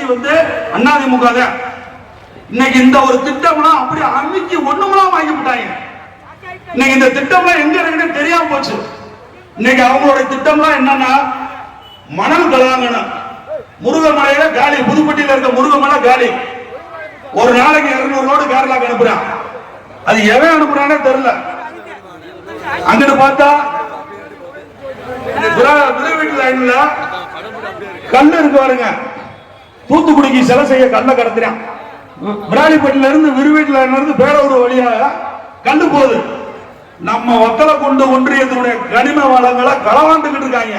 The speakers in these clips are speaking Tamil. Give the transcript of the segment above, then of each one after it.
வந்து அதிமுக தான் இன்னைக்கு இந்த ஒரு திட்டம்லாம் அப்படியே அன்னைக்கு ஒண்ணுமெல்லாம் வாங்கிவிட்டாங்க இன்னைக்கு இந்த திட்டம்லாம் எங்க இருக்குன்னு தெரியாம போச்சு. இன்னைக்கு அவங்களோட திட்டம்லாம் என்னன்னா மணல் கலாங்கணும். முருகமலையில காலி புதுப்பட்டியில இருக்க முருகமலை காலி. ஒரு நாளைக்கு இருநூறு லோடு கேரளாக்கு அனுப்புறான். அது எவன் அனுப்புறானே தெரியல. அங்கிட்டு பார்த்தா வீட்டு லைன்ல கல் இருக்கு பாருங்க. தூத்துக்குடிக்கு சிலை செய்ய கண்ணை கடத்துறான் விராலிப்பட்டில இருந்து விருவீட்டுல இருந்து பேரூர் வழியாக கல்லு போகுது. நம்ம வத்தலை கொண்டு ஒன்றியத்தினுடைய கனிம வளங்களை களவாண்டுகிட்டு இருக்காங்க.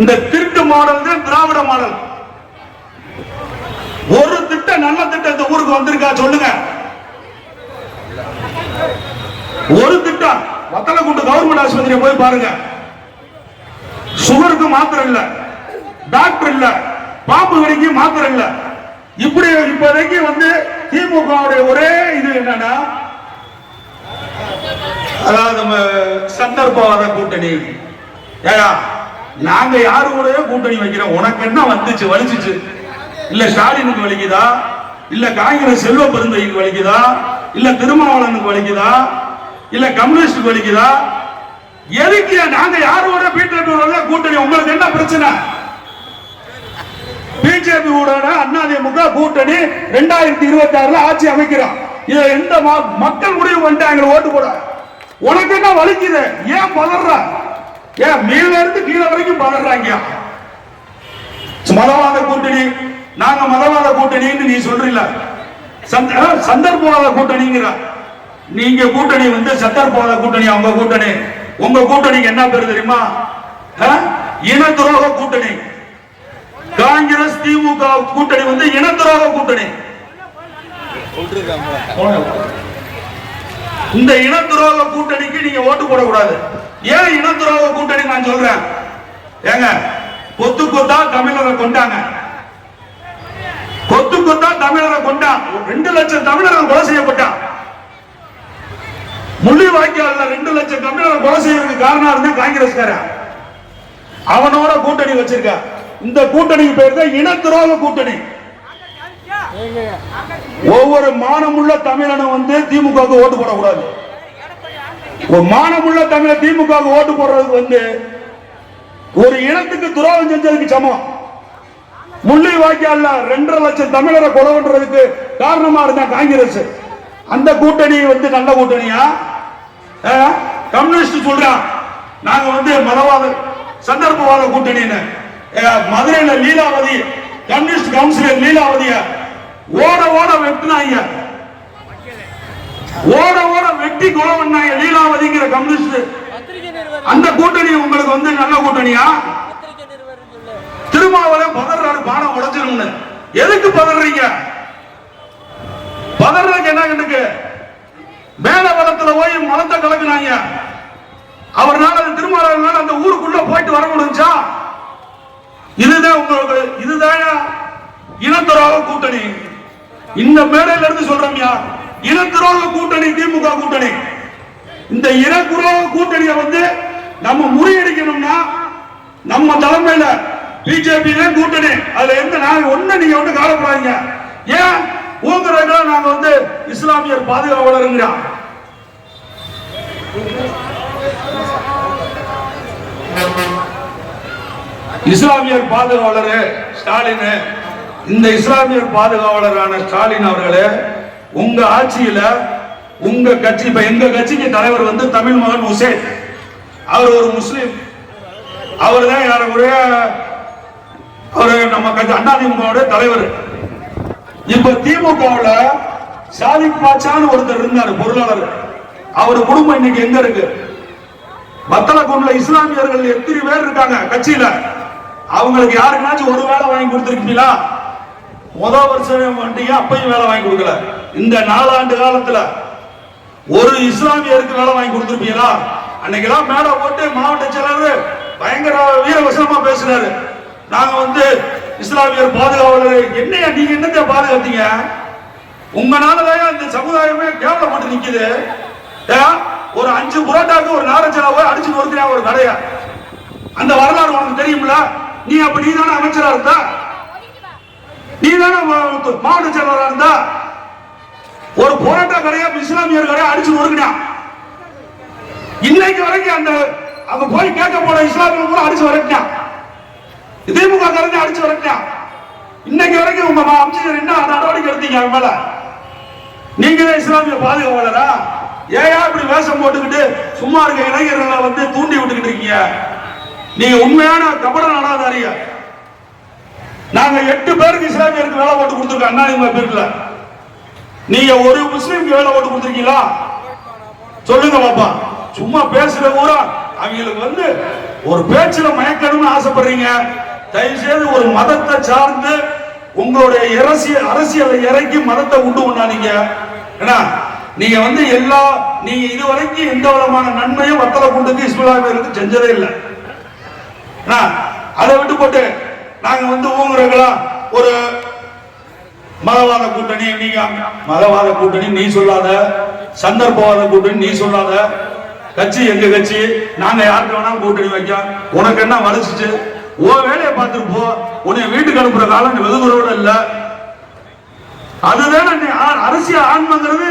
இந்த திருட்டு மாடல் தான் திராவிட மாடல். ஒரு திட்டம் நல்ல திட்டம் இந்த ஊருக்கு வந்திருக்கா சொல்லுங்க. ஒரு திட்டம் வத்தலக்குண்டு கவர்மெண்ட் ஆஸ்பத்திரியை போய் பாருங்க. சுகருக்கு மாத்திரம் இல்ல டாக்டர் இல்லை. பாம்பு கடிக்கு மாத்திரம் இல்ல இப்படி இப்போதைக்கு வந்து திமுக ஒரே இது என்னன்னா அதாவது நம்ம சந்தர்ப்பவாத கூட்டணி. ஏயா நாங்க யாரு கூடவே கூட்டணி வைக்கிறோம். உனக்கு என்ன வந்துச்சு வலிச்சுச்சு? இல்ல ஸ்டாலினுக்கு வலிக்குதா? இல்ல காங்கிரஸ் செல்வ பெருந்தைக்கு வலிக்குதா? இல்ல திருமாவளனுக்கு வலிக்குதா? இல்ல கம்யூனிஸ்டுக்கு வலிக்குதா? எதுக்கு நாங்க யாரோட பீட்டர் கூட்டணி? உங்களுக்கு என்ன பிரச்சனை? பிஜேபி உடன அதிமுக கூட்டணி ரெண்டாயிரத்தி இருபத்தி ஆறுல ஆட்சி அமைக்கிறான் இதை எந்த மக்கள் முடிவு பண்ணிட்டாங்க ஓட்டு போட? உனக்கு என்ன வலிக்குது? ஏன் பதற? ஏன் மேல இருந்து கீழே வரைக்கும் பதறாங்க. மதவாத கூட்டணி நாங்க மதவாத கூட்டணின்னு நீ சொல்றீல சந்த- சந்தர்ப்பவாத கூட்டணிங்கிற. நீங்க கூட்டணி வந்து சந்தர்ப்பவாத கூட்டணி அவங்க கூட்டணி. உங்க கூட்டணிக்கு என்ன பேரு தெரியுமா? இன துரோக கூட்டணி. காங்கிரஸ் திமுக கூட்டணி வந்து இன துரோக கூட்டணி. இந்த இன கூட்டணிக்கு நீங்க ஓட்டு போடக்கூடாது. ஏன் இன துரோக கூட்டணி நான் சொல்றேன்? ஏங்க கொத்து கொத்தா தமிழரை கொண்டாங்க. கொத்து கொத்தா தமிழரை கொண்டான் ரெண்டு லட்சம் தமிழர்கள் கொலை செய்யப்பட்டான் முள்ளி வாய்க்கால்ல ரெண்டு லட்சம் தமிழரை கொலை செய்யறதுக்கு காரணம் இருந்தா காங்கிரஸ்காரன். அவனோட கூட்டணி வச்சிருக்கான் இந்த கூட்டணிக்கு பேர் தான் இன துரோக கூட்டணி. ஒவ்வொரு மானமுள்ள தமிழனும் வந்து திமுக ஓட்டு போடக்கூடாது. ஒரு மானமுள்ள தமிழ திமுக ஓட்டு போடுறதுக்கு வந்து ஒரு இனத்துக்கு துரோகம் செஞ்சதுக்கு சமம். முள்ளி வாய்க்கால்ல ரெண்டரை லட்சம் தமிழரை கொலை பண்றதுக்கு காரணமா இருந்தா காங்கிரஸ். அந்த கூட்டணி வந்து நல்ல கூட்டணியா? கம்யூனிஸ்ட் சொல்றான் நாங்க வந்து மதவாத சந்தர்ப்பவாத கூட்டணின்னு. மதுரையில லீலாவதி கம்யூனிஸ்ட் கவுன்சிலர் லீலாவதிய ஓட ஓட வெட்டினாங்க. ஓட ஓட வெட்டி கொலை பண்ணாங்க லீலாவதிங்கிற கம்யூனிஸ்ட். அந்த கூட்டணி உங்களுக்கு வந்து நல்ல கூட்டணியா? திருமாவளவன் பதறாரு பானம் உடைச்சிரும்னு. எதுக்கு பதறீங்க? பதறதுக்கு என்ன கண்டுக்கு மேல வளத்துல போய் மலத்தை கலக்குனாங்க. அவர்னால அந்த திருமாவளவனால அந்த ஊருக்குள்ள போயிட்டு வர முடிஞ்சா? இதுதான் உங்களுக்கு இதுதான் இனத்துறோக கூட்டணி. இந்த மேடையில இருந்து சொல்றோம்யா இனத்துறோக கூட்டணி திமுக கூட்டணி. இந்த இனத்துறோக கூட்டணியை வந்து நம்ம முறியடிக்கணும்னா நம்ம தலைமையில பிஜேபி தான் கூட்டணி. அதுல எந்த நாங்க ஒண்ணு நீங்க ஒண்ணு காலப்படாதீங்க ஏன்? ஊங்குறதுல நாங்க வந்து இஸ்லாமியர் பாதுகாவலருங்கிறோம். இஸ்லாமியர் பாதுகாவலர் ஸ்டாலின். இந்த இஸ்லாமியர் பாதுகாவலரான ஸ்டாலின் அவர்களே உங்க ஆட்சியில உங்க கட்சி இப்ப எங்க கட்சிக்கு தலைவர் வந்து தமிழ் மகன் ஹுசேன் அவர் ஒரு முஸ்லீம். அவர் தான் யாருடைய அவர் நம்ம கட்சி அதிமுக தலைவர். இப்ப திமுகவுல சாதிக் பாச்சான்னு ஒருத்தர் இருந்தார் பொருளாளர். அவர் குடும்பம் இன்னைக்கு எங்க இருக்கு? வத்தலக்குண்டுல இஸ்லாமியர்கள் எத்தனை பேர் இருக்காங்க கட்சியில? அவங்களுக்கு யாருக்குனாச்சும் ஒரு வேலை வாங்கி கொடுத்துருக்கீங்களா? முதல் வருஷம் வண்டிங்க அப்பையும் வேலை வாங்கி கொடுக்கல. இந்த நாலாண்டு காலத்துல ஒரு இஸ்லாமியருக்கு வேலை வாங்கி கொடுத்துருப்பீங்களா? அன்னைக்கெல்லாம் மேல போட்டு மாவட்ட செயலர் பயங்கர வீரவசனமா பேசுறாரு நாங்க வந்து இஸ்லாமியர் பாதுகாவலர் என்னையா நீங்க என்னத்தை பாதுகாத்தீங்க? உங்களாலதான் இந்த சமுதாயமே கேவலப்பட்டு நிக்குது. ஏன்? ஒரு அஞ்சு புரோட்டாக்கு ஒரு நாரஞ்சலா அடிச்சு நொறுத்தினா ஒரு கடையா? அந்த வரலாறு உனக்கு தெரியும்ல? நீ அப்ப நீ தானே அமைச்சரா இருந்தா? நீ தானே மாவட்ட செயலாளரா இருந்தா? ஒரு போராட்ட கடையா இஸ்லாமியர் கடையா அடிச்சு நொறுக்கினா? இன்னைக்கு வரைக்கும் அந்த அங்க போய் கேட்க போன இஸ்லாமியர் கூட அடிச்சு வரட்டான்? திமுக கலந்து அடிச்சு வரட்டான்? இன்னைக்கு வரைக்கும் உங்க அமைச்சர் என்ன நடவடிக்கை எடுத்தீங்க அவன் மேல? நீங்க தான் இஸ்லாமிய பாதுகாவலரா? ஏயா இப்படி வேஷம் போட்டுக்கிட்டு சும்மா இருக்க இளைஞர்களை வந்து தூண்டி விட்டுக்கிட்டு இருக்கீங்க? நீங்க உண்மையான கபட நாடாதாரியா? நாங்க எட்டு பேருக்கு இஸ்லாமியருக்கு வேலை போட்டு கொடுத்துருக்கோம். அண்ணா இவங்க பேர்ல. நீங்க ஒரு முஸ்லீம்க்கு வேலை போட்டு கொடுத்துருக்கீங்களா? சொல்லுங்க பாப்பா. சும்மா பேசுற ஊரா? அவங்களுக்கு வந்து ஒரு பேச்சுல மயக்கணும்னு ஆசைப்படுறீங்க. தயவு செய்து ஒரு மதத்தை சார்ந்து உங்களுடைய அரசியல் அரசியலை இறக்கி மதத்தை உண்டு பண்ணாதீங்க. ஏன்னா நீங்க வந்து எல்லா நீங்க இதுவரைக்கும் எந்த விதமான நன்மையும் வத்தலை கொண்டு இஸ்லாமியருக்கு செஞ்சதே இல்லை. அதை விட்டு போட்டு நாங்க வந்து ஊங்குறங்களா ஒரு மதவாத கூட்டணி நீங்க மதவாத கூட்டணி நீ சொல்லாத. சந்தர்ப்பவாத கூட்டணி நீ சொல்லாத. கட்சி எங்க கட்சி? நாங்க யாருக்கு வேணாலும் கூட்டணி வைக்க உனக்கு என்ன வலிச்சுச்சு ஓ வேலையை பார்த்துட்டு போ. உன்னை வீட்டுக்கு அனுப்புற காலம் வெகுதுறோட இல்ல. அதுதானே நீ அரசியல் ஆன்மங்கிறது.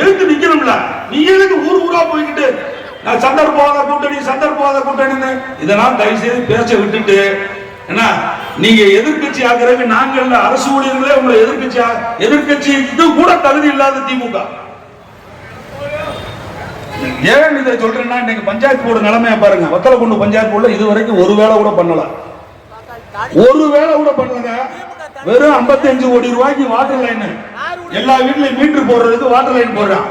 எழுத்து நிக்கணும்ல. நீ எதுக்கு ஊர் ஊரா போய்கிட்டு நான் சந்தர்ப்பவாத கூட்டணி சந்தர்ப்பவாத கூட்டணின்னு இதெல்லாம் தயவு செய்து பேச்ச விட்டுட்டு என்ன? நீங்க எதிர்க்கட்சி ஆகிறதுக்கு நாங்கள் அரசு ஊழியர்களே உங்களை எதிர்கட்சி எதிர்கட்சி இது கூட தகுதி இல்லாத திமுக. ஏன் இதை சொல்றேன்னா இன்னைக்கு பஞ்சாயத்து போர்டு நிலைமையா பாருங்க. வத்தலக்குண்டு பஞ்சாயத்து போர்டுல இது வரைக்கும் ஒரு வேலை கூட பண்ணல. ஒரு வேலை கூட பண்ணலங்க. வெறும் 55 கோடி ரூபாய்க்கு வாட்டர் லைன் எல்லா வீட்லயும் மீட்டர் போடுறதுக்கு வாட்டர் லைன் போடுறான்.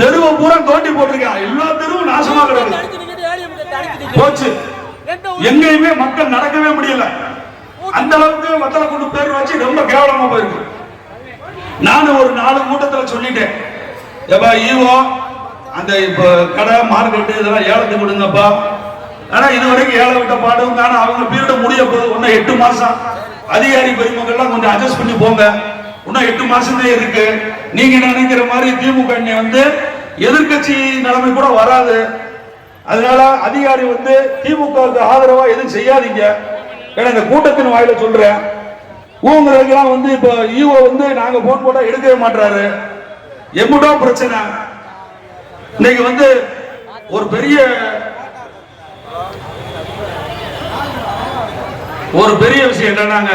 தெருவை பூரா தோண்டி போட்டிருக்கான் எல்லா தெருவும் நாசமா கிடக்கு. போச்சு. எங்கேயுமே மக்கள் நடக்கவே முடியல. அந்த அளவுக்கு வத்தலக்குண்டு பேர் வச்சு ரொம்ப கேவலமா போயிருக்கு. நானும் ஒரு நாலு கூட்டத்துல சொல்லிட்டேன். ஏப்பா ஈவோ அந்த இப்ப கடை மார்க்கெட்டு இதெல்லாம் ஏலத்துக்கு விடுங்கப்பா ஆனா இது வரைக்கும் ஏழை விட்ட பாடும் ஆனா அவங்க பீரியட் முடிய போகுது. இன்னும் எட்டு மாசம். அதிகாரி பெருமக்கள்லாம் கொஞ்சம் அட்ஜஸ்ட் பண்ணி போங்க. இன்னும் எட்டு மாசமே இருக்கு. நீங்க நினைக்கிற மாதிரி திமுக வந்து எதிர்க்கட்சி நிலைமை கூட வராது. அதனால அதிகாரி வந்து திமுகவுக்கு ஆதரவா எதுவும் செய்யாதீங்க. ஏன்னா இந்த கூட்டத்தின் வாயில சொல்றேன். ஊங்குறதுக்கெல்லாம் வந்து இப்போ ஈஓ வந்து நாங்க போன் போட்டா எடுக்கவே மாட்டாரு எம்முடோ பிரச்சனை. இன்னைக்கு வந்து ஒரு பெரிய ஒரு பெரிய விஷயம் என்னன்னாங்க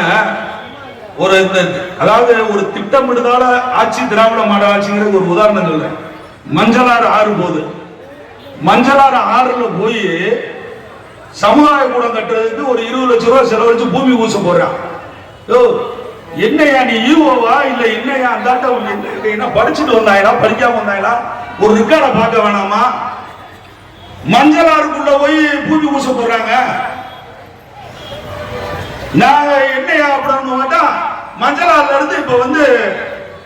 ஒரு இந்த அதாவது ஒரு திட்டமிடுதால ஆட்சி திராவிட மாடல் ஆட்சிங்கிறது ஒரு உதாரணம் சொல்றேன். மஞ்சளாறு ஆறு போது மஞ்சளாறு ஆறுல போய் சமுதாய கூடம் கட்டுறதுக்கு ஒரு இருபது லட்ச ரூபா செலவழிச்சு பூமி ஊச போறான் ஓ என்னையா நீ ஈவோவா? இல்ல என்னையா? அந்த என்ன- படிச்சுட்டு வந்தாயா படிக்காம வந்தாயா ஒரு ரெக்கார்டை பார்க்க வேணாமா? மஞ்சளாருக்குள்ள போய் பூமி ஊச போறாங்க. நாங்க என்னையா அப்படின்னு கேட்டா மஞ்சளாறுல இருந்து இப்ப வந்து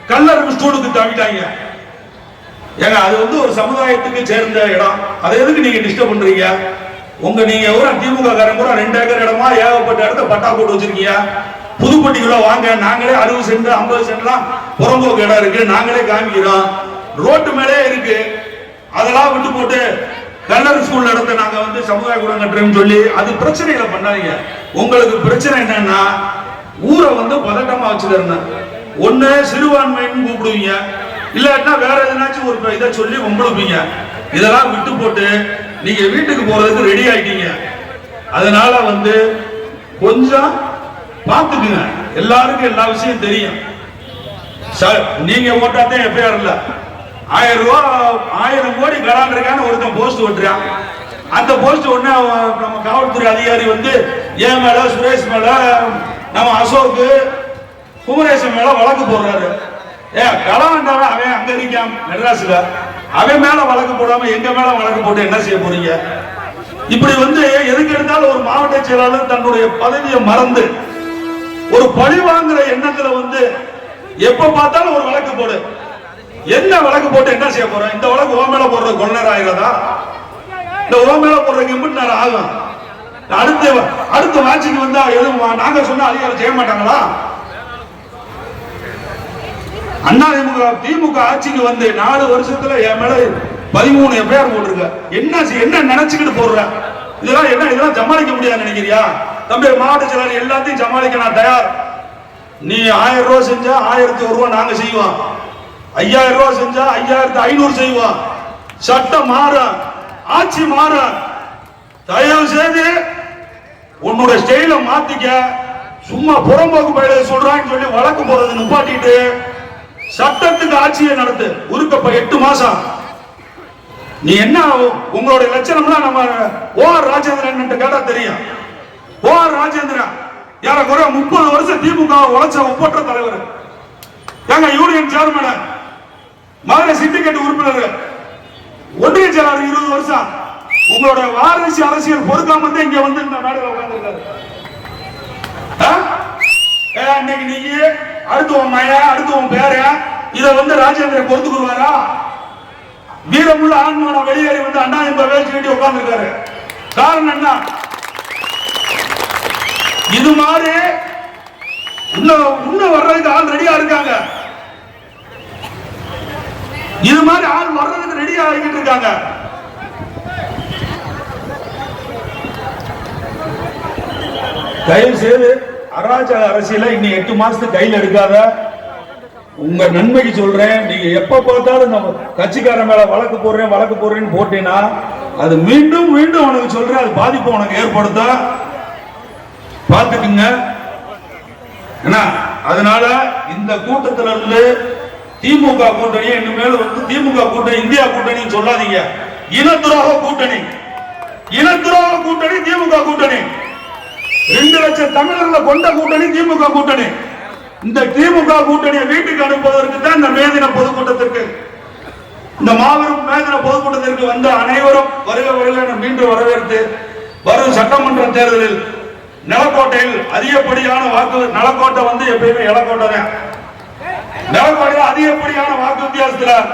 கல்லருக்கு ஸ்டூலுக்கு தவிட்டாங்க. ஏங்க அது வந்து ஒரு சமுதாயத்துக்கு சேர்ந்த இடம். அதை எதுக்கு நீங்க டிஸ்டர்ப் பண்றீங்க? உங்க நீங்க ஒரு திமுக காரன் கூட ரெண்டு ஏக்கர் இடமா ஏகப்பட்ட இடத்த பட்டா போட்டு வச்சிருக்கீங்க. புதுப்பட்டிக்குள்ள வாங்க நாங்களே அறுபது சென்ட் ஐம்பது சென்ட்லாம் புறம்போக்கு இடம் இருக்கு. நாங்களே காமிக்கிறோம். ரோட்டு மேலே இருக்கு. அதெல்லாம் விட்டு போட்டு கல்லர் ஸ்கூல் இடத்த நாங்க வந்து சமுதாய கூடம் கட்டுறோம்னு சொல்லி அது பிரச்சனைகளை பண்ணாதீங்க. உங்களுக்கு பிரச்சனை என்னன்னா ஊரை வந்து பதட்டமா வச்சுக்கிறேன் ஒன்னு சிறுபான்மைன்னு கூப்பிடுவீங்க. இல்லாட்டினா வேற எதுனாச்சும் ஒரு இதை சொல்லி கும்பிடுப்பீங்க இதெல்லாம் விட்டு போட்டு நீங்க வீட்டுக்கு போறதுக்கு ரெடி ஆயிட்டீங்க. அதனால வந்து கொஞ்சம் பார்த்துக்குங்க. எல்லாருக்கும் எல்லா விஷயம் தெரியும். சார் நீங்க ஓட்டாதான் எஃப்ஐஆர் இல்ல. ஆயிரம் ரூபா ஆயிரம் கோடி கடன் இருக்கான்னு ஒருத்தன் போஸ்ட் ஓட்டுறான் அந்த போஸ்ட் ஒண்ணு அவன் நம்ம காவல்துறை அதிகாரி வந்து என் மேல சுரேஷ் மேல நம்ம அசோக்கு குமரேசன் மேல வழக்கு போடுறாரு. ஏ களம் அவன் அங்க இருக்கான் மெட்ராஸ்ல அவன் மேல வழக்கு போடாம எங்க மேல வழக்கு போட்டு என்ன செய்ய போறீங்க? இப்படி வந்து எதுக்கு இருந்தாலும் ஒரு மாவட்ட செயலாளர் தன்னுடைய பதவியை மறந்து ஒரு பழி வாங்குற எண்ணத்துல வந்து எப்ப பார்த்தாலும் ஒரு வழக்கு போடு. என்ன வழக்கு போட்டு என்ன செய்ய போறோம் இந்த வழக்கு ஓ மேல போடுற கொள்ளர் நேரம் இந்த ஓ மேல போடுறதுக்கு எம்பிட்டு நேரம் ஆகும் அடுத்து அடுத்த வாட்சிக்கு வந்தா எதுவும் நாங்க சொன்னா அதிகாரம் செய்ய மாட்டாங்களா? அண்ணா திமுக திமுக ஆட்சிக்கு வந்து நாலு வருஷத்துல என் மேல பதிமூணு எஃப்ஐஆர் போட்டிருக்க. என்ன என்ன நினைச்சுக்கிட்டு போடுற? இதெல்லாம் என்ன இதெல்லாம் சமாளிக்க முடியாது நினைக்கிறியா? தம்பி மாவட்ட செயலாளர் எல்லாத்தையும் சமாளிக்க நான் தயார். நீ ஆயிரம் ரூபாய் செஞ்சா ஆயிரத்தி ஒரு ரூபாய் நாங்க செய்வோம். ஐயாயிரம் ரூபாய் செஞ்சா ஐயாயிரத்தி ஐநூறு செய்வோம். சட்டம் மாற ஆட்சி மாற. தயவு செய்து உன்னோட ஸ்டைல மாத்திக்க. சும்மா புறம்போக்கு பயில சொல்றான்னு சொல்லி வழக்கு போறது நிப்பாட்டிட்டு சட்டத்துக்கு ஆட்சியை நடத்து. உருக்கப்ப எட்டு மாசம். நீ என்ன உங்களோட லட்சணம்லாம் நம்ம ஓ ஆர் ராஜேந்திரன் கேட்டா தெரியும். ஓ ஆர் ராஜேந்திரன் ஏறக்குறைய முப்பது வருஷம் திமுக உழைச்ச ஒப்பற்ற தலைவர். ஏங்க யூனியன் சேர்மன் மதுரை சிண்டிகேட் உறுப்பினர். ஒன்றிய செயலாளர் இருபது வருஷம். உங்களோட வாரிசு அரசியல் பொறுக்காம இங்க வந்து இந்த மேடையில் உட்கார்ந்து ஆ? இன்னைக்கு நீங்க அடுத்து உன் மைய அடுத்து உன் இதை வந்து ராஜேந்திர பொறுத்துக்குவாரா வீரமுள்ள ஆண்மான வெளியேறி வந்து அண்ணா என்ப வேலை கட்டி உட்கார்ந்துருக்காரு. காரணம் என்ன? இது மாதிரி இன்னும் இன்னும் வர்றதுக்கு ஆள் ரெடியா இருக்காங்க. இது மாதிரி ஆள் வர்றதுக்கு ரெடியா ஆகிட்டு இருக்காங்க. தயவு செய்து அராஜக அரசியல இன்னும் எட்டு மாசத்துக்கு கையில் எடுக்காத. உங்க நன்மைக்கு சொல்றேன். நீங்க எப்ப பார்த்தாலும் நம்ம கட்சிக்காரன் மேல வழக்கு போடுறேன் வழக்கு போடுறேன்னு போட்டீங்கன்னா அது மீண்டும் மீண்டும் உனக்கு சொல்றேன் அது பாதிப்பு உனக்கு ஏற்படுத்த. பார்த்துக்குங்க. என்ன அதனால இந்த கூட்டத்துல இருந்து திமுக கூட்டணி இனிமேல் வந்து திமுக கூட்டணி இந்தியா கூட்டணி சொல்லாதீங்க. இன துரோக கூட்டணி. இன துரோக கூட்டணி திமுக கூட்டணி. ரெண்டு லட்சம் தமிழர்களை கொண்ட கூட்டணி திமுக கூட்டணி. இந்த திமுக கூட்டணியை வீட்டுக்கு அனுப்புவதற்கு தான் இந்த மேதின பொதுக்கூட்டத்திற்கு. இந்த மாபெரும் மேதின பொதுக்கூட்டத்திற்கு வந்த அனைவரும் வருக வருக என மீண்டும் வரவேற்று வரும் சட்டமன்ற தேர்தலில் நிலக்கோட்டையில் அதிகப்படியான வாக்கு நிலக்கோட்டை வந்து எப்பயுமே இலக்கோட்டை தான். நிலக்கோட்டையில் அதிகப்படியான வாக்கு வித்தியாசத்தில்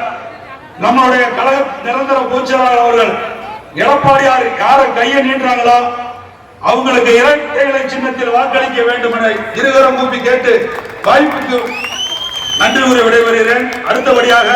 நம்மளுடைய கழக நிரந்தர பொதுச்செயலாளர் அவர்கள் எடப்பாடியார் யாரை கையை நீட்டுறாங்களோ அவங்களுக்கு இரட்டைகளை சின்னத்தில் வாக்களிக்க வேண்டும் என இருவரும் கூப்பி கேட்டு வாய்ப்புக்கு நன்றி கூறி விடைபெறுகிறேன். அடுத்தபடியாக